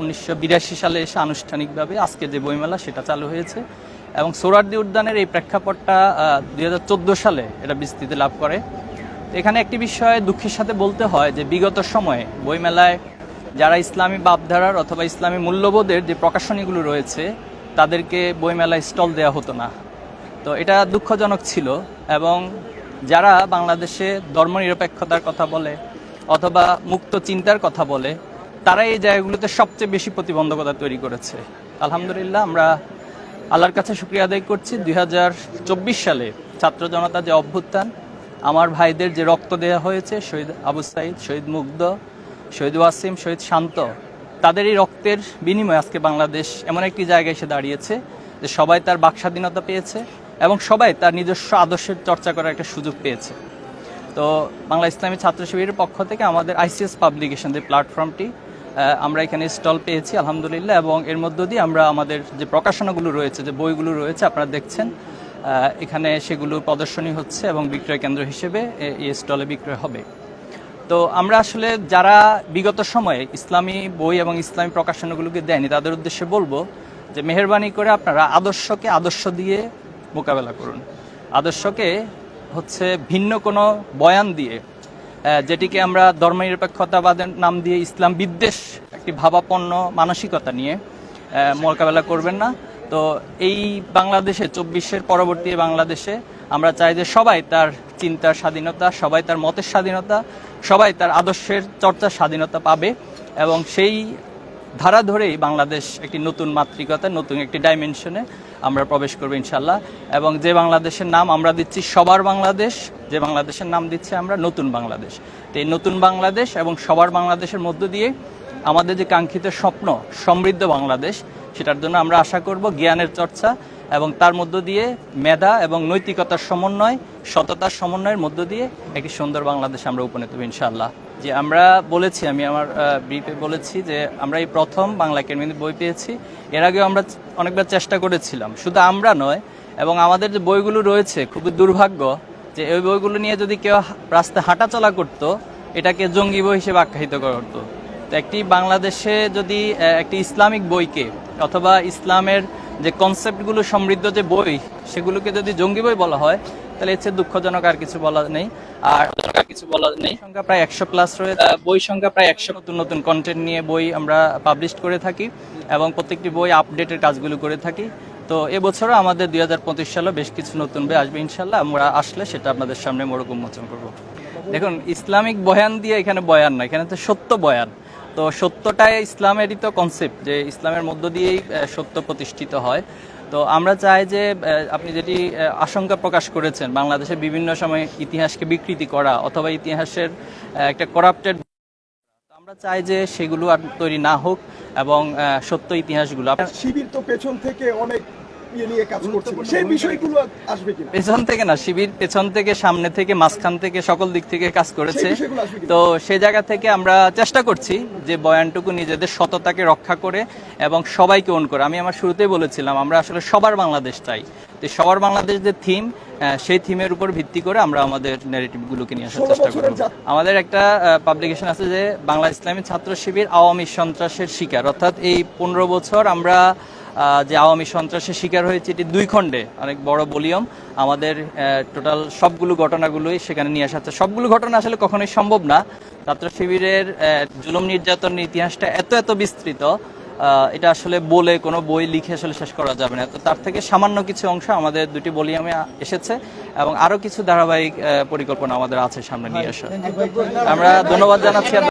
উনিশশো বিরাশি সালে এসে আনুষ্ঠানিকভাবে আজকে যে বইমেলা সেটা চালু হয়েছে এবং সোরারদি উদ্যানের এই প্রেক্ষাপটটা দু হাজার চোদ্দ সালে এটা বিস্তৃতি লাভ করে। এখানে একটি বিষয়ে দুঃখের সাথে বলতে হয় যে বিগত সময়ে বইমেলায় যারা ইসলামী বাপধারার অথবা ইসলামী মূল্যবোধের যে প্রকাশনীগুলো রয়েছে, তাদেরকে বইমেলায় স্টল দেওয়া হতো না। তো এটা দুঃখজনক ছিল এবং যারা বাংলাদেশে ধর্মনিরপেক্ষতার কথা বলে অথবা মুক্ত চিন্তার কথা বলে তারা এই জায়গাগুলোতে সবচেয়ে বেশি প্রতিবন্ধকতা তৈরি করেছে। আলহামদুলিল্লাহ, আমরা আল্লাহর কাছে শুক্রিয়া আদায় করছি। দুই হাজার চব্বিশ সালে ছাত্র জনতা যে অভ্যুত্থান, আমার ভাইদের যে রক্ত দেওয়া হয়েছে, শহীদ আবু সাইদ, শহীদ মুগ্ধ, শহীদ ওয়াসিম, শহীদ শান্ত, তাদের এই রক্তের বিনিময়ে আজকে বাংলাদেশ এমন একটি জায়গায় এসে দাঁড়িয়েছে যে সবাই তার বাক স্বাধীনতা পেয়েছে এবং সবাই তার নিজস্ব আদর্শের চর্চা করার একটা সুযোগ পেয়েছে। তো বাংলা ইসলামী ছাত্র শিবিরের পক্ষ থেকে আমাদের আইসিএস পাবলিকেশন যে প্ল্যাটফর্মটি আমরা এখানে স্টল পেয়েছি, আলহামদুলিল্লাহ, এবং এর মধ্য দিয়ে আমরা আমাদের যে প্রকাশনাগুলো রয়েছে, যে বইগুলো রয়েছে, আপনারা দেখছেন এখানে সেগুলো প্রদর্শনী হচ্ছে এবং বিক্রয় কেন্দ্র হিসেবে এই স্টলে বিক্রয় হবে। তো আমরা আসলে যারা বিগত সময়ে ইসলামী বই এবং ইসলামী প্রকাশনাগুলোকে দেয়নি, তাদের উদ্দেশ্যে বলব যে মেহরবানি করে আপনারা আদর্শকে আদর্শ দিয়ে মোকাবেলা করুন। আদর্শকে হচ্ছে ভিন্ন কোনো বয়ান দিয়ে যেটিকে আমরা ধর্মনিরপেক্ষতাবাদের নাম দিয়ে ইসলাম বিদ্বেষ, একটি ভাবাপন্ন মানসিকতা নিয়ে মোকাবেলা করবেন না। তো এই বাংলাদেশে, চব্বিশের পরবর্তী বাংলাদেশে, আমরা চাই যে সবাই তার চিন্তার স্বাধীনতা, সবাই তার মতের স্বাধীনতা, সবাই তার আদর্শের চর্চার স্বাধীনতা পাবে এবং সেই ধারা ধরেই বাংলাদেশ একটি নতুন মাতৃকতা, নতুন একটি ডাইমেনশনে আমরা প্রবেশ করব ইনশাল্লাহ এবং যে বাংলাদেশের নাম আমরা দিচ্ছি সবার বাংলাদেশ, যে বাংলাদেশের নাম দিচ্ছি আমরা নতুন বাংলাদেশ। তো এই নতুন বাংলাদেশ এবং সবার বাংলাদেশের মধ্য দিয়ে আমাদের যে কাঙ্ক্ষিত স্বপ্ন, সমৃদ্ধ বাংলাদেশ, সেটার জন্য আমরা আশা করব জ্ঞানের চর্চা এবং তার মধ্য দিয়ে মেধা এবং নৈতিকতার সমন্বয়, সততার সমন্বয়ের মধ্য দিয়ে একটি সুন্দর বাংলাদেশ আমরা উপনীত হব ইনশাআল্লাহ। যে আমরা বলেছি, আমি আমার ব্রিফে বলেছি যে আমরা এই প্রথম বাংলা একাডেমিতে বই পেয়েছি। এর আগেও আমরা অনেকবার চেষ্টা করেছিলাম, শুধু আমরা নয়, এবং আমাদের যে বইগুলো রয়েছে, খুবই দুর্ভাগ্য যে ওই বইগুলো নিয়ে যদি কেউ রাস্তায় হাঁটাচলা করতো, এটাকে জঙ্গি বই হিসেবে আখ্যায়িত করতো। তো একটি বাংলাদেশে যদি একটি ইসলামিক বইকে অথবা ইসলামের যে কনসেপ্টগুলো সমৃদ্ধ যে বই, সেগুলোকে যদি জঙ্গি বই বলা হয় তাহলে এর দুঃখজনক আর কিছু বলা নেই। আর কিছু বলা নেই। সংখ্যা প্রায় একশো প্লাস রয়েছে। বই সংখ্যা প্রায় একশো নতুন নতুন কন্টেন্ট নিয়ে বই আমরা পাবলিশ করে থাকি এবং প্রত্যেকটি বই আপডেটের কাজগুলো করে থাকি। তো এবছরও আমাদের দুই হাজার পঁচিশ সালে বেশ কিছু নতুন বই আসবে ইনশাল্লাহ আমরা আসলে সেটা আপনাদের সামনে মোড়ক উন্মোচন করব। দেখুন ইসলামিক বয়ান দিয়ে এখানে বয়ান না এখানে তো সত্য বয়ান। তো সত্যটাই ইসলামেরই তো কনসেপ্ট যে ইসলামের মধ্য দিয়েই সত্য প্রতিষ্ঠিত হয়। তো আমরা চাই যে আপনি যেটি আশঙ্কা প্রকাশ করেছেন বাংলাদেশের বিভিন্ন সময় ইতিহাসকে বিকৃতি করা অথবা ইতিহাসের একটা করাপ্টেড আমরা চাই যে সেগুলো আর তৈরি না হোক এবং সত্য ইতিহাসগুলো। শিবির তো পেছন থেকে অনেক ইয়ে নিয়ে কাজ করছে সেই বিষয়গুলো আসবে কিনা? পেছন থেকে না শিবির পেছন থেকে সামনে থেকে মাঝখান থেকে সকল দিক থেকে কাজ করেছে? তো সেই জায়গা থেকে আমরা চেষ্টা করছি যে বয়ানটুকু নিজেদের সততাকে রক্ষা করে এবং সবাইকে অন করে। আমি আমার শুরুতেই বলেছিলাম আমরা আসলে সবার বাংলাদেশ চাই। তো সবার বাংলাদেশ যে থিম সেই থিমের উপর ভিত্তি করে আমরা আমাদের ন্যারেটিভগুলোকে নিয়ে আসার চেষ্টা করব। আমাদের একটা পাবলিকেশন আছে যে বাংলা ইসলামী ছাত্র শিবির আওয়ামী সন্ত্রাসের শিকার। অর্থাৎ এই পনেরো বছর আমরা যে আওয়ামী সন্ত্রাসের শিকার হয়েছে, এটি দুই খণ্ডে, অনেক বড় ভলিউম। আমাদের টোটাল সবগুলো ঘটনাগুলোই সেখানে নিয়ে আসা। সবগুলো ঘটনা আসলে কখনোই সম্ভব না। ছাত্র শিবিরের জুলুম নির্যাতনের ইতিহাসটা এত এত বিস্তৃত এটা আসলে বলে কোনো বই লিখে আসলে শেষ করা যাবে না। তো তার থেকে সামান্য কিছু অংশ আমাদের দুটি ভলিউমে এসেছে এবং আরও কিছু ধারাবাহিক পরিকল্পনা আমাদের আছে সামনে নিয়ে আসা আমরা ধন্যবাদ জানাচ্ছি